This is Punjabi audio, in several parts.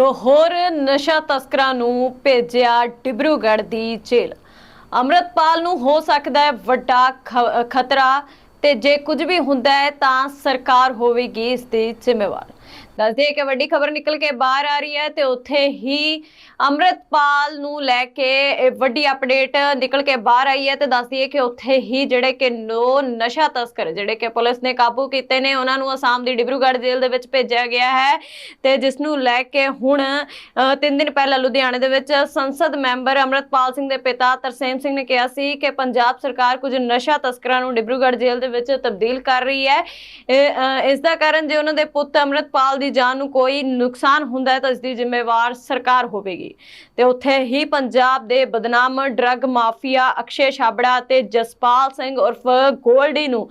ਦੋ ਹੋਰ ਨਸ਼ਾ ਤਸਕਰਾਂ ਨੂੰ ਭੇਜਿਆ ਡਿਬਰੂਗੜ੍ਹ ਦੀ ਜੇਲ੍ਹ। ਅੰਮ੍ਰਿਤਪਾਲ ਨੂੰ ਹੋ ਸਕਦਾ ਹੈ ਵੱਡਾ ਖ- ਖਤਰਾ ਤੇ ਜੇ ਕੁਝ ਵੀ ਹੁੰਦਾ ਹੈ ਤਾਂ ਸਰਕਾਰ ਹੋਵੇਗੀ ਇਸ ਦੀ ਜ਼ਿੰਮੇਵਾਰ। ਦੱਸਦੇ ਕਿ ਵੱਡੀ ਖਬਰ ਨਿਕਲ ਕੇ ਬਾਹਰ ਆ ਰਹੀ ਹੈ ਤੇ ਉੱਥੇ ਹੀ ਅੰਮ੍ਰਿਤਪਾਲ ਨੂੰ ਲੈ ਕੇ ਵੱਡੀ ਅਪਡੇਟ ਨਿਕਲ ਕੇ ਬਾਹਰ ਆਈ ਹੈ ਤੇ ਦੱਸਦੀ ਹੈ ਕਿ ਉੱਥੇ ਹੀ ਜਿਹੜੇ ਕਿ ਨੋ ਨਸ਼ਾ ਤਸਕਰ ਜਿਹੜੇ ਕਿ ਪੁਲਿਸ ਨੇ ਕਾਬੂ ਕੀਤੇ ਨੇ ਉਹਨਾਂ ਨੂੰ ਅਸਾਮ ਦੀ ਡਿਬਰੂਗੜ੍ਹ ਜੇਲ੍ਹ ਦੇ ਵਿੱਚ ਭੇਜਿਆ ਗਿਆ ਹੈ ਤੇ ਜਿਸ ਨੂੰ ਲੈ ਕੇ ਹੁਣ ਅ, ਤਿੰਨ ਦਿਨ ਪਹਿਲਾਂ ਲੁਧਿਆਣੇ ਦੇ ਵਿੱਚ ਸੰਸਦ ਮੈਂਬਰ ਅੰਮ੍ਰਿਤਪਾਲ ਸਿੰਘ ਦੇ ਪਿਤਾ ਤਰਸੇਮ ਸਿੰਘ ਨੇ ਕਿਹਾ ਸੀ ਕਿ ਪੰਜਾਬ ਸਰਕਾਰ ਕੁਝ ਨਸ਼ਾ ਤਸਕਰਾਂ ਨੂੰ ਡਿਬਰੂਗੜ੍ਹ ਜੇਲ੍ਹ ਦੇ ਵਿੱਚ ਤਬਦੀਲ ਕਰ ਰਹੀ ਹੈ। ਇਹ, ਇਸ ਦਾ ਕਾਰਨ ਜੇ ਉਹਨਾਂ ਦੇ ਪੁੱਤ ਅੰਮ੍ਰਿਤਪਾਲ ਦੀ ਜਾਨ ਨੂੰ ਕੋਈ ਨੁਕਸਾਨ ਹੁੰਦਾ ਹੈ ਤਾਂ ਇਸ ਦੀ ਜ਼ਿੰਮੇਵਾਰ ਸਰਕਾਰ ਹੋਵੇਗੀ। ਤੇ ਉੱਥੇ ਹੀ ਪੰਜਾਬ ਦੇ ਬਦਨਾਮ ਡਰੱਗ ਮਾਫੀਆ ਅਕਸ਼ੇ ਛਾਬੜਾ ਤੇ ਜਸਪਾਲ ਸਿੰਘ ਉਰਫ ਗੋਲਡੀ ਨੂੰ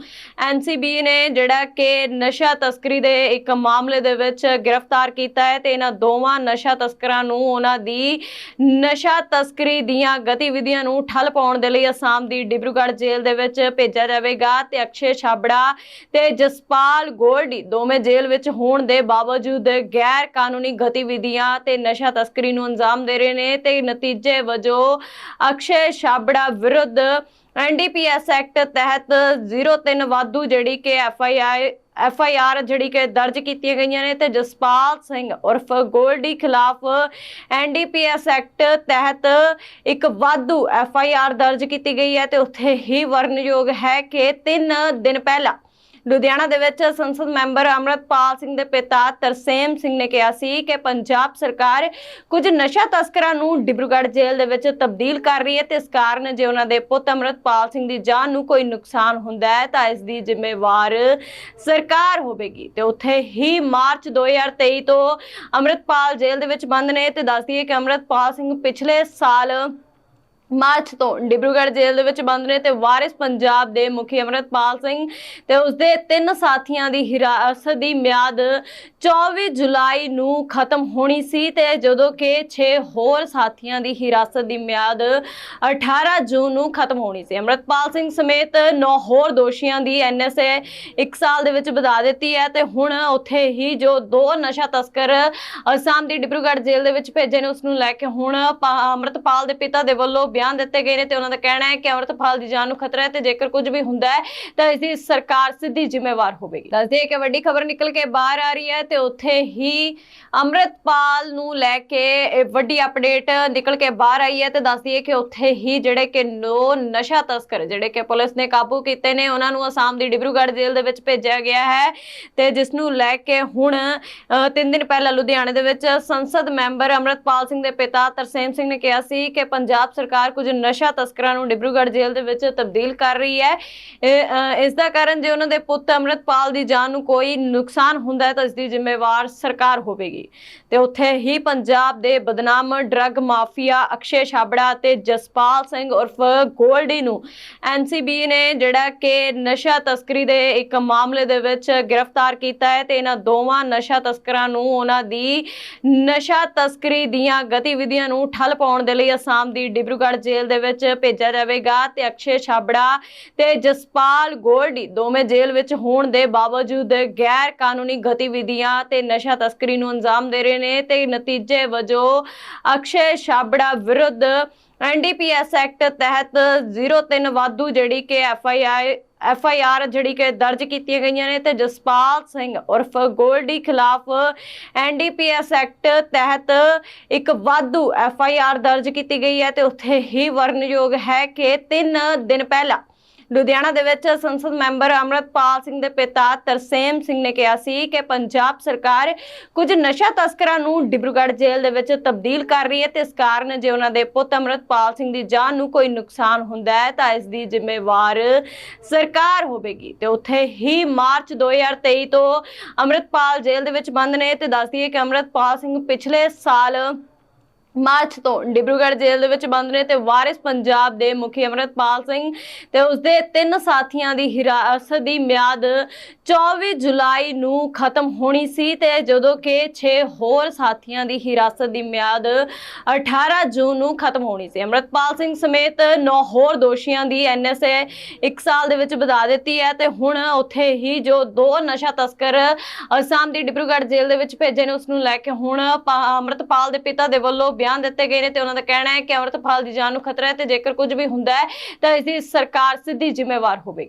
ਐਨਸੀਬੀ ਨੇ ਜਿਹੜਾ ਕਿ ਨਸ਼ਾ ਤਸਕਰੀ ਦੇ ਇੱਕ ਮਾਮਲੇ ਦੇ ਵਿੱਚ ਗ੍ਰਿਫਤਾਰ ਕੀਤਾ ਹੈ ਤੇ ਇਹਨਾਂ ਦੋਵਾਂ ਨਸ਼ਾ ਤਸਕਰਾਂ ਨੂੰ ਉਹਨਾਂ ਦੀ ਨਸ਼ਾ ਤਸਕਰੀ ਦੀਆਂ ਗਤੀਵਿਧੀਆਂ ਨੂੰ ਠੱਲ ਪਾਉਣ ਦੇ ਲਈ ਅਸਾਮ ਦੀ ਡਿਬਰੂਗੜ੍ਹ ਜੇਲ੍ਹ ਦੇ ਵਿੱਚ ਭੇਜਿਆ ਜਾਵੇਗਾ ਤੇ ਅਕਸ਼ੇ ਛਾਬੜਾ ਤੇ ਜਸਪਾਲ ਗੋਲਡੀ ਦੋਵੇਂ ਜੇਲ੍ਹ ਵਿੱਚ ਹੋਣ ਦੇ ਬਾਵਜੂਦ ਗੈਰ ਕਾਨੂੰਨੀ ਗਤੀਵਿਧੀਆਂ ਤੇ ਨਸ਼ਾ ਤਸਕਰੀ ਨੂੰ ਅੰਜਾਮ ਦੇ ਰਹੇ ਨੇ ਤੇ ਨਤੀਜੇ ਵਜੋਂ ਅਕਸ਼ੇ ਛਾਬੜਾ ਵਿਰੁੱਧ ਐਨਡੀਪੀਐਸ ਐਕਟ ਤਹਿਤ 03 ਵਾਧੂ ਜਿਹੜੀ ਕਿ ਐਫਆਈਆਰ ਐਫ ਆਈ ਆਰ ਜਿਹੜੀ ਕਿ ਦਰਜ ਕੀਤੀਆਂ ਗਈਆਂ ਨੇ ਤੇ ਜਸਪਾਲ ਸਿੰਘ ਉਰਫ ਗੋਲਡੀ ਖਿਲਾਫ N D P S act ਤਹਿਤ ਇੱਕ ਵਾਧੂ ਐਫ ਆਈ ਆਰ ਦਰਜ ਕੀਤੀ ਗਈ ਹੈ ਤੇ ਉੱਥੇ ਹੀ ਵਰਨਯੋਗ ਹੈ ਕਿ 3 ਦਿਨ ਪਹਿਲਾਂ ਲੁਧਿਆਣਾ ਦੇ ਵਿੱਚ ਸੰਸਦ ਮੈਂਬਰ ਅਮਰਤਪਾਲ ਸਿੰਘ ਦੇ ਪਿਤਾ ਤਰਸੇਮ ਸਿੰਘ ਨੇ ਕਿਹਾ ਸੀ ਕਿ ਪੰਜਾਬ ਸਰਕਾਰ ਕੁਝ ਨਸ਼ਾ ਤਸਕਰਾਂ ਨੂੰ ਡਿਬਰੂਗੜ੍ਹ ਜੇਲ੍ਹ ਦੇ ਵਿੱਚ ਤਬਦੀਲ ਕਰ ਰਹੀ ਹੈ ਤੇ ਇਸ ਕਾਰਨ ਜੇ ਉਹਨਾਂ ਦੇ ਪੁੱਤ ਅਮਰਤਪਾਲ ਸਿੰਘ ਦੀ ਜਾਨ ਨੂੰ ਕੋਈ ਨੁਕਸਾਨ ਹੁੰਦਾ ਹੈ ਤਾਂ ਇਸ ਦੀ ਜ਼ਿੰਮੇਵਾਰ ਸਰਕਾਰ ਹੋਵੇਗੀ। ਤੇ ਉੱਥੇ ਹੀ ਮਾਰਚ 2023 ਤੋਂ ਅਮਰਤਪਾਲ ਜੇਲ੍ਹ ਦੇ ਵਿੱਚ ਬੰਦ ਨੇ ਤੇ ਦੱਸਦੀ ਹੈ ਕਿ ਅਮਰਤਪਾਲ ਸਿੰਘ ਪਿਛਲੇ ਸਾਲ ਮਾਰਚ ਤੋਂ ਡਿਬਰੂਗੜ੍ਹ ਜੇਲ੍ਹ ਦੇ ਵਿੱਚ ਬੰਦ ਨੇ ਤੇ ਵਾਰਿਸ ਪੰਜਾਬ ਦੇ ਮੁਖੀ ਅਮਰਤਪਾਲ ਸਿੰਘ ਤੇ ਉਸਦੇ ਤਿੰਨ ਸਾਥੀਆਂ ਦੀ ਹਿਰਾਸਤ ਦੀ ਮਿਆਦ 24 ਜੁਲਾਈ ਨੂੰ ਖਤਮ ਹੋਣੀ ਸੀ ਤੇ ਜਦੋਂ ਕਿ 6 ਹੋਰ ਸਾਥੀਆਂ ਦੀ ਹਿਰਾਸਤ ਦੀ ਮਿਆਦ 18 ਜੂਨ ਨੂੰ ਖਤਮ ਹੋਣੀ ਸੀ। ਅਮਰਤਪਾਲ ਸਿੰਘ ਸਮੇਤ 9 ਹੋਰ ਦੋਸ਼ੀਆਂ ਦੀ ਐਨਐਸਏ 1 ਸਾਲ ਦੇ ਵਿੱਚ ਵਧਾ ਦਿੱਤੀ ਹੈ ਤੇ ਹੁਣ ਉੱਥੇ ਹੀ ਜੋ ਦੋ ਨਸ਼ਾ ਤਸਕਰ ਅਸਾਮ ਦੀ ਡਿਬਰੂਗੜ੍ਹ ਜੇਲ੍ਹ ਦੇ ਵਿੱਚ ਭੇਜੇ ਨੇ ਉਸ ਨੂੰ ਲੈ ਕੇ ਹੁਣ ਪਾ- ਅਮਰਤਪਾਲ ਦੇ ਪਿਤਾ ਦੇ ਵੱਲੋਂ ਬਿਆਨ ਦਿੱਤੇ ਗਏ ਨੇ ਤੇ ਉਹਨਾਂ ਦਾ ਕਹਿਣਾ ਹੈ ਕਿ ਅਮਰਤਪਾਲ ਦੀ ਜਾਨ ਨੂੰ ਖਤਰਾ ਹੈ ਤੇ ਜੇਕਰ ਕੁਝ ਵੀ ਹੁੰਦਾ ਹੈ ਤਾਂ ਇਸ ਦੀ ਸਰਕਾਰ ਸਿੱਧੀ ਜ਼ਿੰਮੇਵਾਰ ਹੋਵੇਗੀ। ਦੱਸਦੇ ਕਿ ਵੱਡੀ ਖਬਰ ਨਿਕਲ ਕੇ ਬਾਹਰ ਆ ਰਹੀ ਹੈ ਤੇ ਉੱਥੇ ਹੀ ਅਮਰਤਪਾਲ ਨੂੰ ਲੈ ਕੇ ਵੱਡੀ ਅਪਡੇਟ ਨਿਕਲ ਕੇ ਬਾਹਰ ਆਈ ਹੈ ਤੇ ਦੱਸਦੀ ਹੈ ਕਿ ਉੱਥੇ ਹੀ ਜਿਹੜੇ ਕਿ ਨੋ ਨਸ਼ਾ ਤਸਕਰ ਜਿਹੜੇ ਕਿ ਪੁਲਿਸ ਨੇ ਕਾਬੂ ਕੀਤੇ ਨੇ ਉਹਨਾਂ ਨੂੰ ਅਸਾਮ ਦੀ ਡਿਬਰੂਗੜ੍ਹ ਜੇਲ੍ਹ ਦੇ ਵਿੱਚ ਭੇਜਿਆ ਗਿਆ ਹੈ ਤੇ ਜਿਸ ਨੂੰ ਲੈ ਕੇ ਹੁਣ ਅ, ਤਿੰਨ ਦਿਨ ਪਹਿਲਾਂ ਲੁਧਿਆਣੇ ਦੇ ਵਿੱਚ ਸੰਸਦ ਮੈਂਬਰ ਅਮਰਤਪਾਲ ਸਿੰਘ ਦੇ ਪਿਤਾ ਤਰਸੇਮ ਸਿੰਘ ਨੇ ਕਿਹਾ ਸੀ ਕਿ ਪੰਜਾਬ ਸਰਕਾਰ ਕੁਝ ਨਸ਼ਾ ਤਸਕਰਾਂ ਨੂੰ ਡਿਬਰੂਗੜ੍ਹ ਜੇਲ੍ਹ ਦੇ ਵਿੱਚ ਤਬਦੀਲ ਕਰ ਰਹੀ ਹੈ। ਇਸ ਦਾ ਕਾਰਨ ਜੇ ਉਹਨਾਂ ਦੇ ਪੁੱਤ ਅਮਰਤਪਾਲ ਦੀ ਜਾਨ ਨੂੰ ਕੋਈ ਨੁਕਸਾਨ ਹੁੰਦਾ ਹੈ ਤਾਂ ਇਸ ਦੀ ਜ਼ਿੰਮੇਵਾਰ ਸਰਕਾਰ ਹੋਵੇਗੀ। ਤੇ ਉੱਥੇ ਹੀ ਪੰਜਾਬ ਦੇ ਬਦਨਾਮ ਡਰੱਗ ਮਾਫੀਆ ਅਕਸ਼ੇ ਛਾਬੜਾ ਤੇ ਜਸਪਾਲ ਸਿੰਘ ਉਰਫ ਗੋਲਡੀ ਨੂੰ ਐਨਸੀਬੀ ਨੇ ਜਿਹੜਾ ਕਿ ਨਸ਼ਾ ਤਸਕਰੀ ਦੇ ਇੱਕ ਮਾਮਲੇ ਦੇ ਵਿੱਚ ਗ੍ਰਿਫਤਾਰ ਕੀਤਾ ਹੈ ਤੇ ਇਹਨਾਂ ਦੋਵਾਂ ਨਸ਼ਾ ਤਸਕਰਾਂ ਨੂੰ ਉਹਨਾਂ ਦੀ ਨਸ਼ਾ ਤਸਕਰੀ ਦੀਆਂ ਗਤੀਵਿਧੀਆਂ ਨੂੰ ਠੱਲ ਪਾਉਣ ਦੇ ਲਈ ਅਸਾਮ ਦੀ ਡਿਬਰੂਗੜ੍ਹ ਜੇਲ੍ਹ ਦੇ ਵਿੱਚ ਭੇਜਿਆ ਜਾਵੇਗਾ ਤੇ ਅਕਸ਼ੇ ਛਾਬੜਾ ਤੇ ਜਸਪਾਲ ਗੋਲਡੀ ਦੋਵੇਂ ਜੇਲ੍ਹ ਵਿੱਚ ਹੋਣ ਦੇ ਬਾਵਜੂਦ ਗੈਰ ਕਾਨੂੰਨੀ ਗਤੀਵਿਧੀਆਂ ਤੇ ਨਸ਼ਾ ਤਸਕਰੀ ਨੂੰ ਅੰਜਾਮ ਦੇ ਰਹੇ ਨੇ ਤੇ ਨਤੀਜੇ ਵਜੋਂ ਅਕਸ਼ੇ ਛਾਬੜਾ ਵਿਰੁੱਧ ਐਨਡੀਪੀਐਸ ਐਕਟ ਤਹਿਤ 03 ਵਾਧੂ ਜਿਹੜੀ ਕਿ ਐਫਆਈਆਰ ਐਫ ਆਈ ਆਰ ਜਿਹੜੀ ਕਿ ਦਰਜ ਕੀਤੀਆਂ ਗਈਆਂ ਨੇ ਤੇ ਜਸਪਾਲ ਸਿੰਘ ਉਰਫ ਗੋਲਡੀ ਖਿਲਾਫ N D P NDPS act ਤਹਿਤ ਇੱਕ ਵਾਧੂ ਐਫ ਆਈ ਆਰ ਦਰਜ ਕੀਤੀ ਗਈ ਹੈ ਤੇ ਉੱਥੇ ਹੀ ਵਰਨਯੋਗ ਹੈ ਕਿ 3 ਦਿਨ ਪਹਿਲਾਂ ਲੁਧਿਆਣਾ ਦੇ ਵਿੱਚ ਸੰਸਦ ਮੈਂਬਰ ਅਮਰਤਪਾਲ ਸਿੰਘ ਦੇ ਪਿਤਾ ਤਰਸੇਮ ਸਿੰਘ ਨੇ ਕਿਹਾ ਸੀ ਕਿ ਪੰਜਾਬ ਸਰਕਾਰ ਕੁਝ ਨਸ਼ਾ ਤਸਕਰਾਂ ਨੂੰ ਡਿਬਰੂਗੜ੍ਹ ਜੇਲ੍ਹ ਦੇ ਵਿੱਚ ਤਬਦੀਲ ਕਰ ਰਹੀ ਹੈ ਤੇ ਇਸ ਕਾਰਨ ਜੇ ਉਹਨਾਂ ਦੇ ਪੁੱਤ ਅਮਰਤਪਾਲ ਸਿੰਘ ਦੀ ਜਾਨ ਨੂੰ ਕੋਈ ਨੁਕਸਾਨ ਹੁੰਦਾ ਹੈ, ਤਾਂ ਇਸ ਦੀ ਜ਼ਿੰਮੇਵਾਰ ਸਰਕਾਰ ਹੋਵੇਗੀ। ਤੇ ਉੱਥੇ ਹੀ ਮਾਰਚ 2023 ਤੋਂ ਅਮਰਤਪਾਲ ਜੇਲ੍ਹ ਦੇ ਵਿੱਚ ਬੰਦ ਨੇ ਤੇ ਦੱਸਦੀ ਹੈ ਕਿ ਅਮਰਤਪਾਲ ਸਿੰਘ ਪਿਛਲੇ ਸਾਲ ਮਾਰਚ ਤੋਂ ਡਿਬਰੂਗੜ੍ਹ ਜੇਲ੍ਹ ਦੇ ਵਿੱਚ ਬੰਦ ਨੇ ਤੇ ਵਾਰਿਸ ਪੰਜਾਬ ਦੇ ਮੁਖੀ ਅਮਰਤਪਾਲ ਸਿੰਘ ਤੇ ਉਸਦੇ ਤਿੰਨ ਸਾਥੀਆਂ ਦੀ ਹਿਰਾਸਤ ਦੀ ਮਿਆਦ 24 ਜੁਲਾਈ ਨੂੰ ਖਤਮ ਹੋਣੀ ਸੀ ਤੇ ਜਦੋਂ ਕਿ 6 ਹੋਰ ਸਾਥੀਆਂ ਦੀ ਹਿਰਾਸਤ ਦੀ ਮਿਆਦ 18 ਜੂਨ ਨੂੰ ਖਤਮ ਹੋਣੀ ਸੀ। ਅਮਰਤਪਾਲ ਸਿੰਘ ਸਮੇਤ 9 ਹੋਰ ਦੋਸ਼ੀਆਂ ਦੀ ਐਨਐਸਏ 1 ਸਾਲ ਦੇ ਵਿੱਚ ਵਧਾ ਦਿੱਤੀ ਹੈ ਤੇ ਹੁਣ ਉੱਥੇ ਹੀ ਜੋ ਦੋ ਨਸ਼ਾ ਤਸਕਰ ਅਸਾਮ ਦੀ ਡਿਬਰੂਗੜ੍ਹ ਜੇਲ੍ਹ ਦੇ ਵਿੱਚ ਭੇਜੇ ਨੇ ਉਸ ਨੂੰ ਲੈ ਕੇ ਹੁਣ ਪਾ- ਅਮਰਤਪਾਲ ਦੇ ਪਿਤਾ ਦੇ ਵੱਲੋਂ ਬਿਆਨ ਦਿੱਤੇ ਗਏ ਨੇ ਤੇ ਉਹਨਾਂ ਦਾ ਕਹਿਣਾ ਹੈ ਕਿ ਅਮਰਤਪਾਲ ਦੀ ਜਾਨ ਨੂੰ ਖਤਰਾ ਹੈ ਤੇ ਜੇਕਰ ਕੁਝ ਵੀ ਹੁੰਦਾ ਹੈ ਤਾਂ ਇਸ ਦੀ ਸਰਕਾਰ ਸਿੱਧੀ ਜ਼ਿੰਮੇਵਾਰ ਹੋਵੇਗੀ।